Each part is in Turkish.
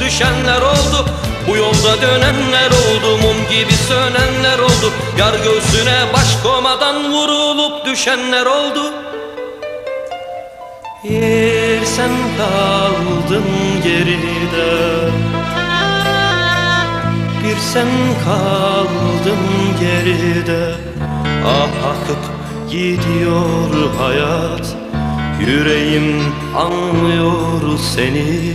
düşenler oldu. Bu yolda dönenler oldu mum gibi sönenler oldu. Yar göğsüne baş komadan vurulup düşenler oldu. Yer sen kaldın geride. Bir sen kaldın geride. Ah akıp gidiyor hayat. Yüreğim anlıyor seni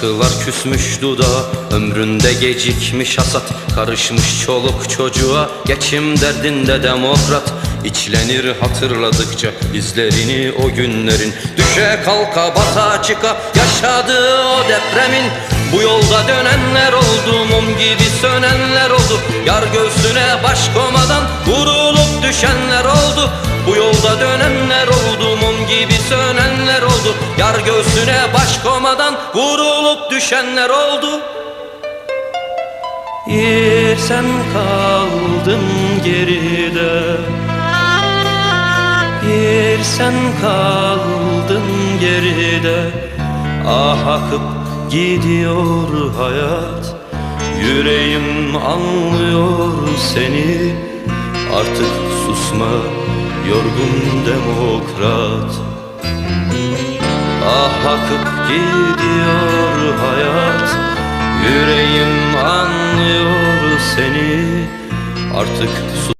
Şarkılar küsmüş dudağa Ömründe gecikmiş hasat. Karışmış çoluk çocuğa Geçim derdinde demokrat. İçlenir hatırladıkça izlerini o günlerin. Düşe kalka bata çıka Yaşadığı o depremin. Bu yolda dönenler oldu Mum gibi sönenler oldu. Yar göğsüne baş komadan Vurulup düşenler oldu. Bu yolda dönenler oldu Yar göğsüne baş komadan Vurulup düşenler oldu. Sen kaldın geride. Sen kaldın geride. Ah akıp gidiyor hayat. Yüreğim anlıyor seni. Artık susma yorgun demokrat Ah akıp gidiyor hayat Yüreğim anlıyor seni. Artık sus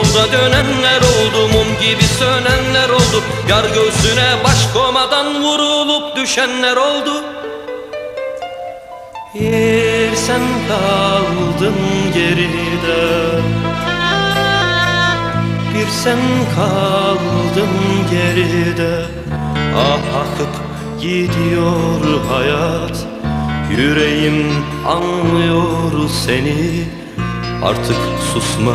yolda dönenler oldu mum gibi sönenler oldu. Yar göğsüne baş komadan vurulup düşenler oldu. Yer sen kaldın geride. Bir sen kaldın geride. Ah akıp gidiyor hayat. Yüreğim anlıyor seni. Artık susma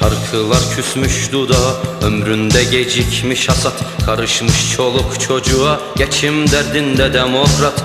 Şarkılar küsmüş dudağa Ömründe gecikmiş hasat. Karışmış çoluk çocuğa Geçim derdinde demokrat